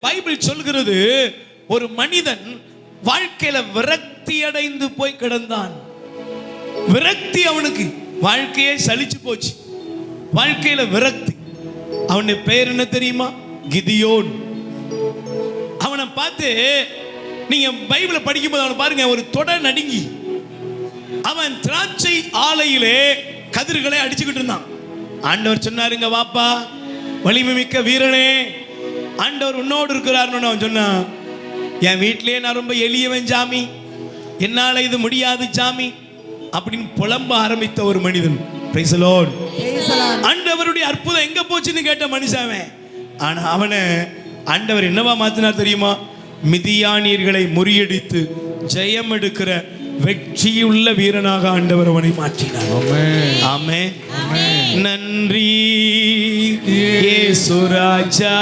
Bible சொல்கிறது ஒரு மனிதன் வாழ்க்கையில விரக்தி அடைந்து போய் கிடந்தான். விரக்தி அவனுக்கு. வாழ்க்கையே சலிச்சு போச்சு. வாழ்க்கையில விரக்தி. அவனுடைய பெயர் என்ன தெரியுமா? கிதியோன். அவனை பார்த்து நீங்க பைபிளை படிக்கும்போது அவனை பாருங்க ஒரு தொடர் நடுங்கி. அவன் திராட்சை ஆலையிலே கதிர்களை அடிச்சுக்கிட்டு இருந்தான். ஆண்டவர் சொன்னாருங்க வாப்பா வலிமை மிக்க வீரனே ஆண்டவர் உன்னோடு இருக்கிறாருன்னு அவன் சொன்னான் என் வீட்டிலேயே நான் ரொம்ப எளியவன் ஜாமி. என்னால இது முடியாது ஜாமி. அப்படின்னு புலம்ப ஆரம்பித்த ஒரு மனிதன். ஆண்டவருடைய அற்புதம் எங்க போச்சுன்னு கேட்ட மனுஷன் ஆனா அவனை ஆண்டவர் என்னவா மாத்தினார் தெரியுமா? மிதியானியர்களை முறியடித்து ஜெயம் எடுக்கிற வெற்றியுள்ள வீரனாக ஆண்டவர் அவனை மாற்றினார். ஆமே நன்றி. இயேசு ராஜா.